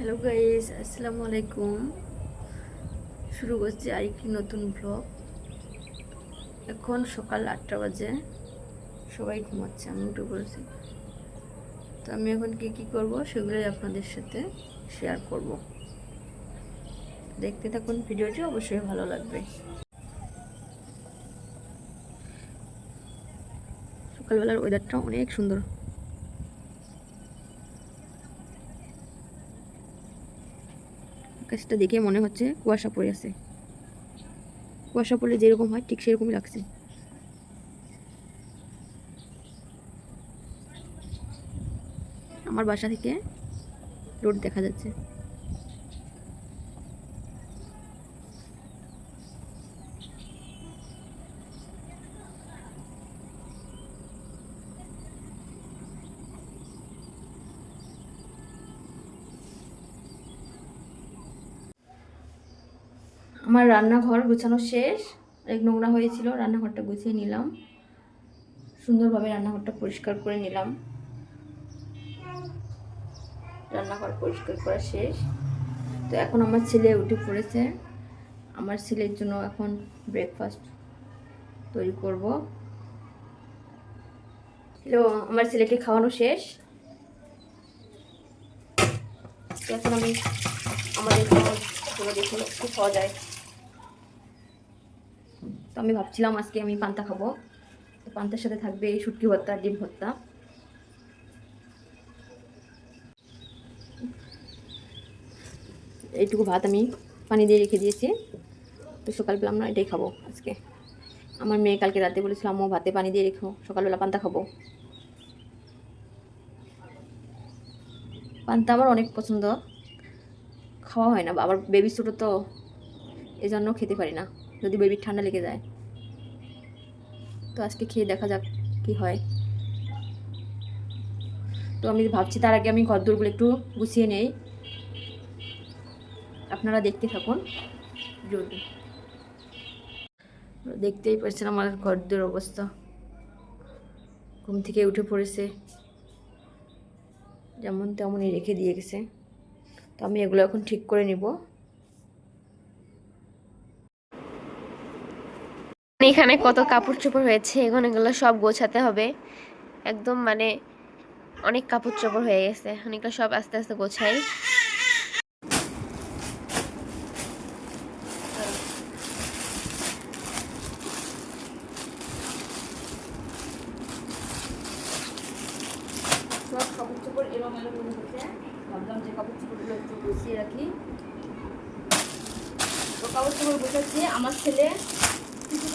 Hello guys আসসালামু আলাইকুম শুরু করছি আরেকটি নতুন ব্লগ এখন সকাল আটটা বাজে। সবাই ঘুমাচ্ছে, আমি উঠে পড়েছি। তো আমি এখন কি কি করব সেগুলোই আপনাদের সাথে শেয়ার করব। দেখতে থাকুন ভিডিওটি, অবশ্যই ভালো লাগবে। সকালবেলার ওয়েদারটা অনেক সুন্দর। আকাশটা দেখে মনে হচ্ছে কুয়াশা পড়ে আছে। কুয়াশা পড়লে যেরকম হয়, ঠিক সেরকমই লাগছে। আমার বাসা থেকে রোড দেখা যাচ্ছে। আমার রান্নাঘর গুছানো শেষ। এক নোংরা হয়েছিল, রান্নাঘরটা গুছিয়ে নিলাম। সুন্দরভাবে রান্নাঘরটা পরিষ্কার করে নিলাম। রান্নাঘর পরিষ্কার করা শেষ। তো এখন আমার ছেলে উঠে পড়েছে। আমার ছেলের জন্য এখন ব্রেকফাস্ট তৈরি করব। হ্যালো আমার ছেলেকে খাওয়ানো শেষ। এখন আমি আমাদের খাওয়া দেখুন খাওয়া যায়। তো আমি ভাবছিলাম আজকে আমি পান্তা খাব। তো পান্তার সাথে থাকবে এই শুটকি ভর্তা, ডিম ভর্তা। এইটুকু ভাত আমি পানি দিয়ে রেখে দিয়েছি। তো সকালবেলা আমরা এটাই খাব আজকে। আমার মেয়ে কালকে রাতে বলেছিল, আম্মু, ভাতে পানি দিয়ে রেখো, সকালবেলা পান্তা খাব। পান্তা আমার অনেক পছন্দ। খাওয়া হয় না, আবার বেবি ছোটো তো এই জন্য খেতে পারি না। যদি বেবির ঠান্ডা লেগে যায়। তো আজকে খেয়ে দেখা যাক কি হয়। তো আমি ভাবছি তার আগে আমি ঘরদোরগুলো একটু গুছিয়ে নেই। আপনারা দেখতে থাকুন। জলদি দেখতেই পাচ্ছেন আমার ঘরদোর অবস্থা। ঘুম থেকে উঠে পড়েছে। যেমন তেমনই রেখে দিয়ে গেছে। তো আমি এগুলো এখন ঠিক করে নিব। এখানে কত কাপড় চোপড় হয়েছে, এখন এগুলো সব গোছাতে হবে। একদম মানে অনেক কাপড় চোপড় হয়ে গেছে অনেকটা সব আস্তে আস্তে গোছাই। আমার ছেলে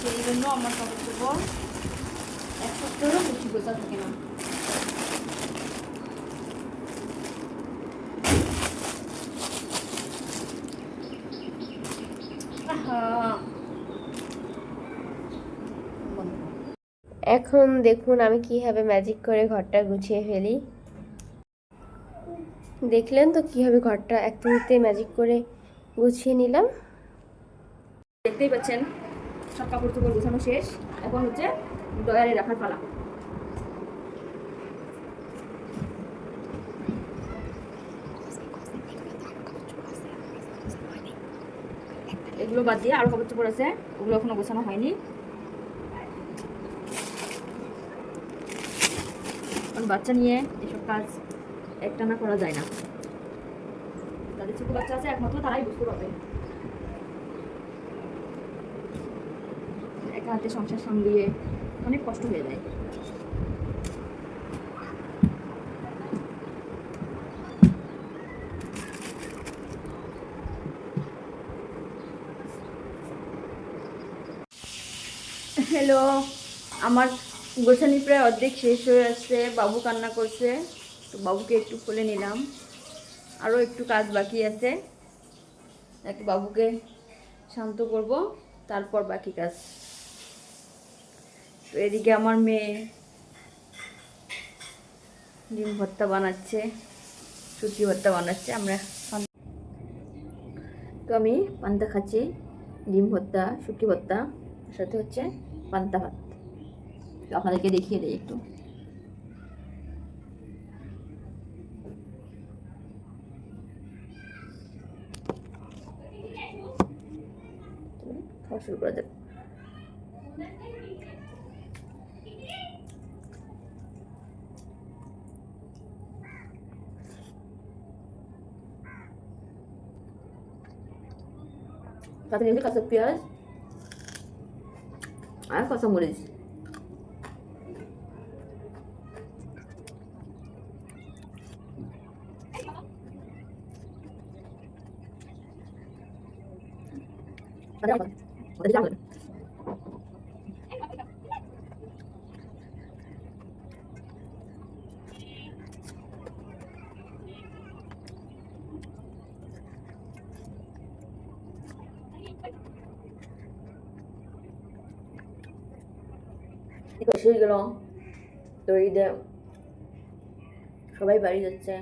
সেই জন্য আমার কাপড় চোপড় এক সপ্তাহেরও বেশি গোছা থাকে না। এখন দেখুন আমি কীভাবে ম্যাজিক করে ঘরটা গুছিয়ে ফেলি। দেখলেন তো কীভাবে ঘরটা এক ম্যাজিক করে গুছিয়ে নিলাম? দেখতেই পাচ্ছেন সব কাপড় চোপড় গোছানো শেষ। এখন হচ্ছে ডয়ারে রাখার পালা। এগুলো বাদ দিয়ে আরও কাপড় চোপড় আছে, ওগুলো এখনও গোছানো হয়নি। বাচ্চা নিয়ে এসব কাজ একটানা করা যায় না। তাদের ছোট বাচ্চা আছে, একমাত্র তারাই বুঝতে পারবে। একা হাতে সংসার সামলিয়ে অনেক কষ্ট হয়ে যায়। হ্যালো আমার গোছানি প্রায় অর্ধেক শেষ হয়ে আসছে, বাবু কান্না করছে, তো বাবুকে একটু খুলে নিলাম। আরও একটু কাজ বাকি আছে, একটু বাবুকে শান্ত করব, তারপর বাকি কাজ। তো এদিকে আমার মেয়ে ডিম ভর্তা বানাচ্ছে সুতি ভর্তা বানাচ্ছে, আমরা তো আমি পান্তা খাচ্ছি, ডিম ভর্তা শুকি ভর্তা সাথে হচ্ছে পান্তা ভাত। তো আপনাদেরকে দেখিয়ে দিই একটু। শুরু করা Satu ini kasih bias, Ayo kau sama boleh. Ada apa? Ada. মরিচ এসে গেল। তো ঈদে সবাই বাড়ি যাচ্ছে।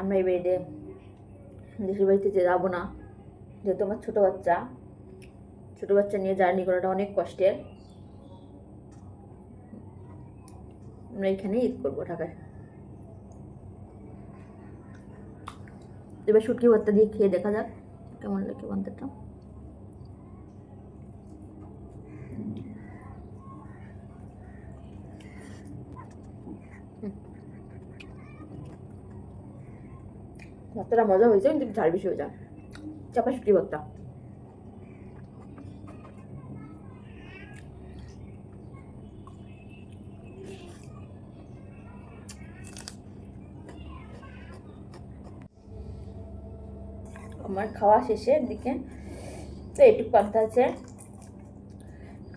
আমরা এই বাড়িতে দেশের বাড়িতে যাব না, যেহেতু আমার ছোটো বাচ্চা ছোটো বাচ্চা নিয়ে জার্নি করাটা অনেক কষ্টের। আমরা এখানেই ঈদ করব ঢাকায়। এবার শুটকি ভর্তা দিয়ে খেয়ে দেখা যাক, কেমন লাগে বান্তাটা ভর্তাটা মজা হয়েছে, কিন্তু ঝাল বেশি হয়ে যায়। চাপা শুটকি ভর্তা আমার খাওয়া শেষের দিকে তো একটু পান্তা আছে।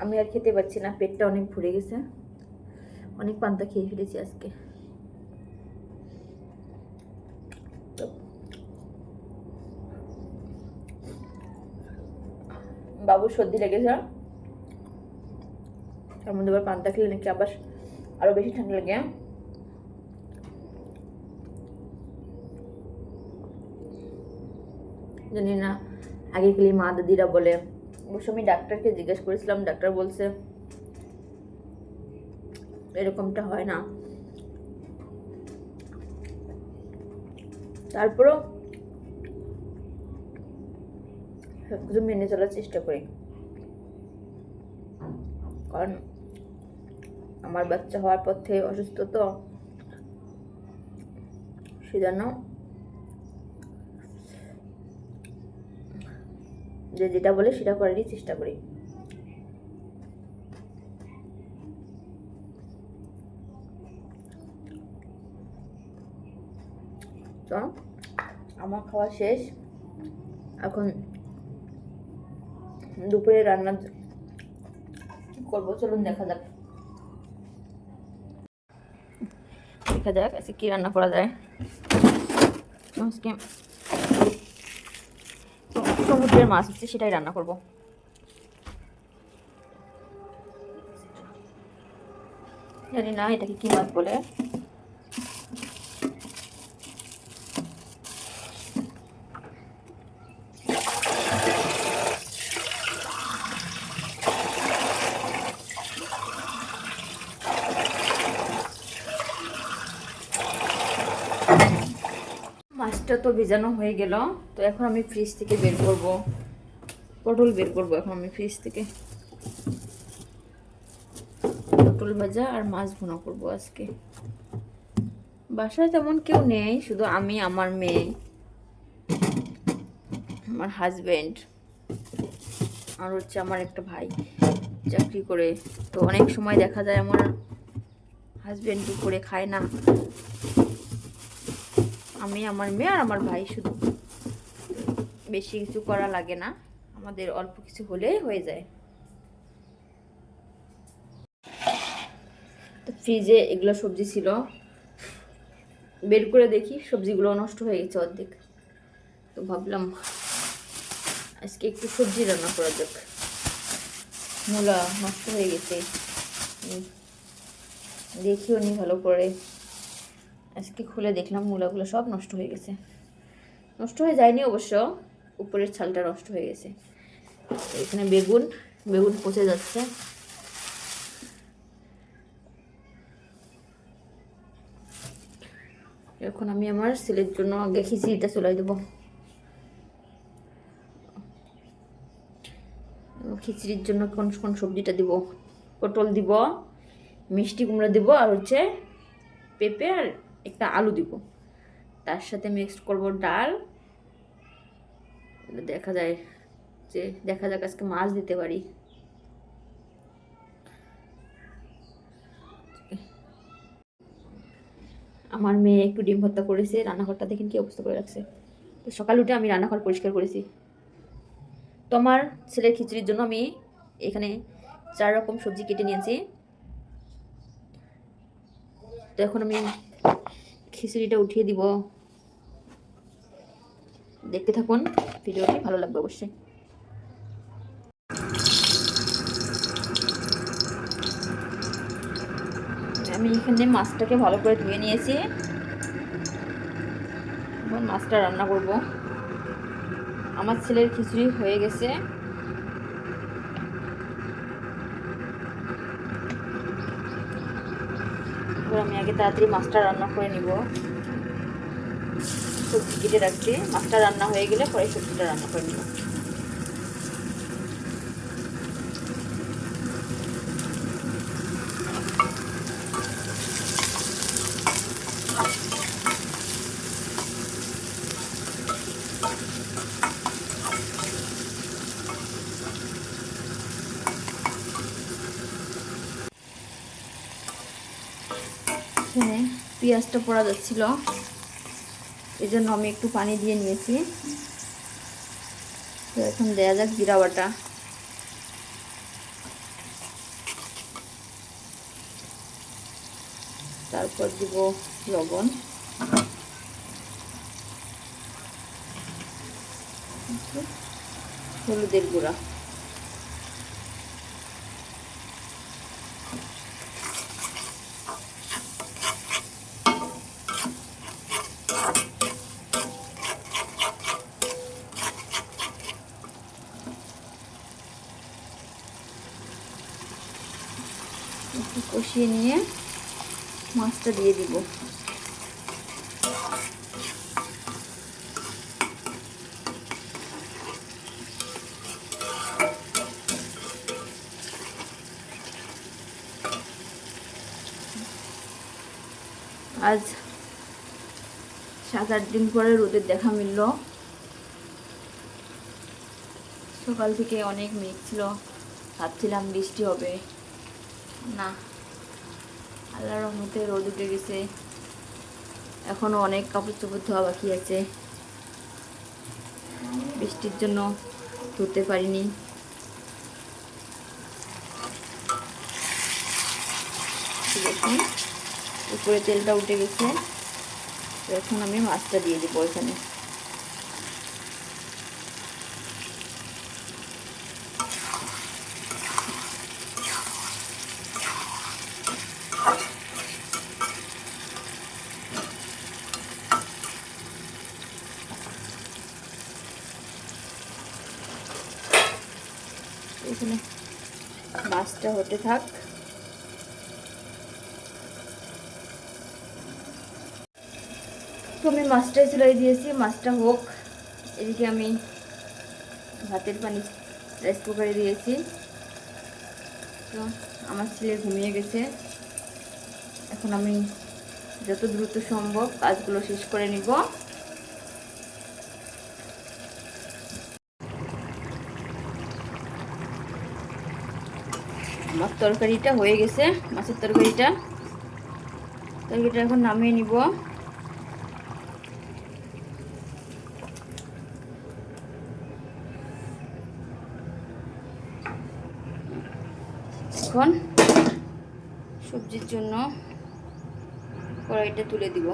আমি আর খেতে পারছি না, পেটটা অনেক ভরে গেছে। অনেক পান্তা খেয়ে ফেলেছি আজকে তো বাবুর সর্দি লেগেছে। তার মধ্যে আবার পান্তা খেলে নাকি আবার আরও বেশি ঠান্ডা লাগে। জানি না, আগে গেলে মা দাদিরা বলে। অবশ্য আমি ডাক্তারকে জিজ্ঞেস করেছিলাম, ডাক্তার বলছে, এরকমটা হয় না। তারপরও সব কিছু মেনে চলার চেষ্টা করি। কারণ আমার বাচ্চা হওয়ার পর থেকে অসুস্থ তো। সেজন্য যে যেটা বলে সেটা করারই চেষ্টা করি। তো আমার খাওয়া শেষ। এখন দুপুরে রান্না করব? চলুন দেখা যাক। দেখা যাক, আজকে কি রান্না করা যায়। আজকে সমুদ্রের মাছ হচ্ছে, সেটাই রান্না করব। জানি না, এটাকে কি মাছ বলে? মাছটা তো ভেজানো হয়ে গেল। তো এখন আমি ফ্রিজ থেকে বের করব। পটল বের করব এখন আমি ফ্রিজ থেকে। পটল ভাজা আর মাছ ভুনা করব আজকে। বাসায় তেমন কেউ নেই, শুধু আমি, আমার মেয়ে, আমার হাজবেন্ড আর হচ্ছে আমার একটা ভাই চাকরি করে। তো অনেক সময় দেখা যায় আমার হাজবেন্ড দুপুরে খায় না। আমি, আমার মেয়ে আর আমার ভাই শুধু। বেশি কিছু করা লাগে না। আমাদের অল্প কিছু হলেই হয়ে যায়। তো ফ্রিজে এগুলো সবজি ছিল। বের করে দেখি, সবজিগুলো নষ্ট হয়ে গেছে অর্ধেক। তো ভাবলাম, আজকে একটু সবজি রান্না করা যাক। মূলা নষ্ট হয়ে গেছে। দেখিও নি ভালো করে। আজকে খুলে দেখলাম মূলাগুলো সব নষ্ট হয়ে গেছে। নষ্ট হয়ে যায়নি অবশ্য, উপরের ছালটা নষ্ট হয়ে গেছে। এখানে বেগুন বেগুন পচে যাচ্ছে। এখন আমি আমার ছেলের জন্য আগে খিচুড়িটা চলাই দেবো। খিচুড়ির জন্য কোন কোন সবজিটা দিব? পটল দিব, মিষ্টি কুমড়া দিব, আর হচ্ছে পেঁপে আর একটা আলু দিব। তার সাথে মিক্সড করব ডাল। দেখা যায় যে, দেখা যাক আজকে মাছ দিতে পারি। আমার মেয়ে একটু ডিম ভর্তা করেছে, রান্নাঘরটা দেখেন কি অবস্থা করে রাখছে। তো সকাল উঠে আমি রান্নাঘর পরিষ্কার করেছি। তো আমার ছেলের খিচুড়ির জন্য আমি এখানে চার রকম সবজি কেটে নিয়েছি। তো এখন আমি খিচুড়িটা উঠিয়ে দিব। দেখতে থাকুন, ভিডিওটি ভালো লাগবে অবশ্যই। আমি এখানে মাছটাকে ভালো করে ধুয়ে নিয়েছি। মাছটা রান্না করব। আমার ছেলের খিচুড়ি হয়ে গেছে। এবার আমি আগে তাড়াতাড়ি মাছটা রান্না করে নিব। সবজি কেটে রাখছি। মাছটা রান্না হয়ে গেলে পরে সবজিটা রান্না করে নিব এখানে পেঁয়াজটা পড়া যাচ্ছিল। এই জন্য আমি একটু পানি দিয়ে নিয়েছি। তো এখন দেয়া যাক জিরা বাটা। তারপর দিব লবণ। হলুদের গুঁড়া একটু কষিয়ে নিয়ে মাছটা দিয়ে দিব। আজ সাত আট দিন পরে রোদের দেখা মিলল। সকাল থেকে অনেক মেঘ ছিল, ভাবছিলাম বৃষ্টি হবে। না আল্লাহর রহমতে রোদ উঠে গেছে। এখনও অনেক কাপড় চোপড় ধোয়া বাকি আছে। বৃষ্টির জন্য ধুতে পারিনি। উপরে তেলটা উঠে গেছে। এখন আমি মাছটা দিয়ে দেবো এখানে। এখানে মাছটা হতে থাক। আমি মাছটাই চুলাই দিয়েছি, মাছটা হোক। এদিকে আমি ভাতের পানি রাইস কুকারে দিয়েছি। তো আমার ছেলে ঘুমিয়ে গেছে। এখন আমি যত দ্রুত সম্ভব কাজগুলো শেষ করে নিব। আমার তরকারিটা হয়ে গেছে, মাছের তরকারিটা। তরকারিটা এখন নামিয়ে নিব। এখন সবজির জন্য কড়াইটা তুলে দিব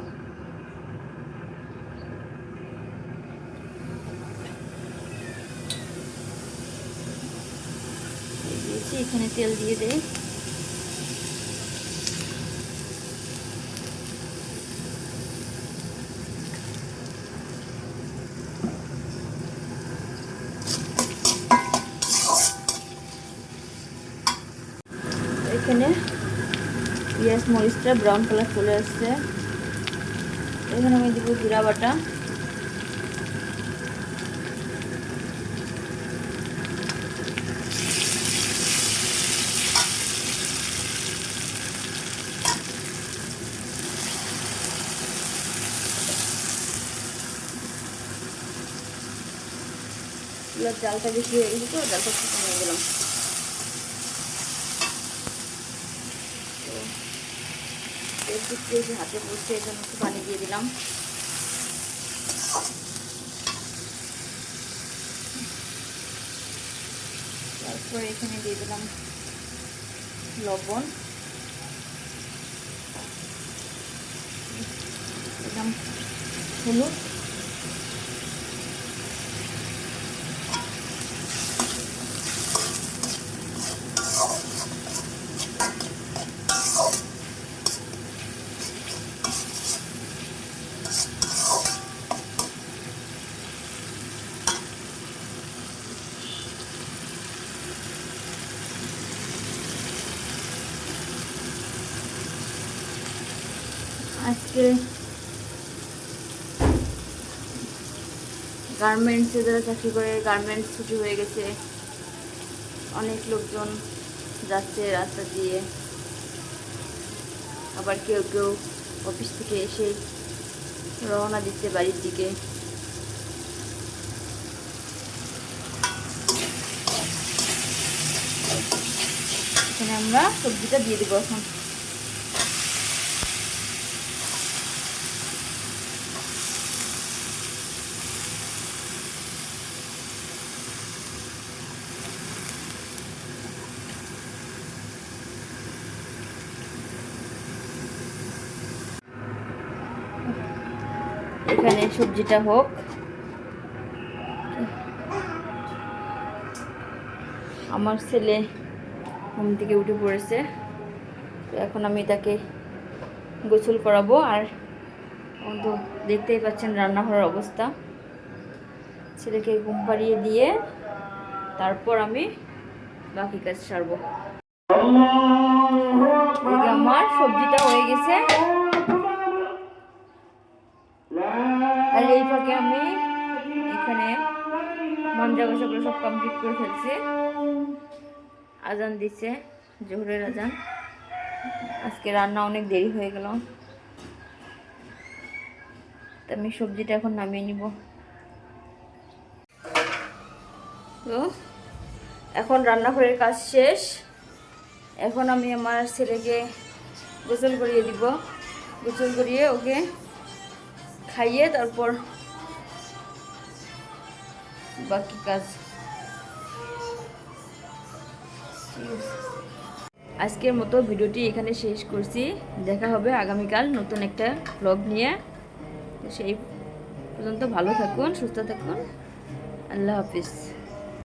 নিয়েছি এখানে তেল দিয়ে দেই। এখানে পেঁয়াজ, মরিচটা ব্রাউন কালার চলে আসছে। এখানে আমি দিব জিরা বাটা। জালটা বেশি হয়ে গেছে তো, জালটা একটু কমিয়ে দিলাম। তো এর দিক থেকে যে হাতে পড়ছে এই জন্য একটু পানি দিয়ে দিলাম। তারপরে এখানে দিয়ে দিলাম লবণ। দিলাম হলুদ আজকে গার্মেন্টসে যারা চাকরি করে গার্মেন্টস ছুটি হয়ে গেছে। অনেক লোকজন যাচ্ছে রাস্তা দিয়ে। আবার কেউ কেউ অফিস থেকে এসে রওনা দিচ্ছে বাড়ির দিকে। এখানে আমরা সবজিটা দিয়ে দেবো এখন এখানে সবজিটা হোক। আমার ছেলে ঘুম থেকে উঠে পড়েছে। তো এখন আমি তাকে গোসল করাবো আর তো দেখতেই পাচ্ছেন রান্নাঘরের অবস্থা। ছেলেকে ঘুম পাড়িয়ে দিয়ে তারপর আমি বাকি কাজ সারবো। আমার সবজিটা হয়ে গেছে। আর এই ফাঁকে আমি এখানে মঞ্জা সব কমপ্লিট করে ফেলছি। আজান দিচ্ছে জোহরের আজান। আজকে রান্না অনেক দেরি হয়ে গেল। তা আমি সবজিটা এখন নামিয়ে নিব। তো, এখন রান্নাঘরের কাজ শেষ। এখন আমি আমার ছেলেকে গোসল করিয়ে দিব। গোসল করিয়ে ওকে খাইয়ে তারপর বাকি কাজ। আজকের মতো ভিডিওটি এখানে শেষ করছি। দেখা হবে আগামীকাল নতুন একটা ব্লগ নিয়ে। সেই পর্যন্ত ভালো থাকুন, সুস্থ থাকুন। আল্লাহ হাফিজ।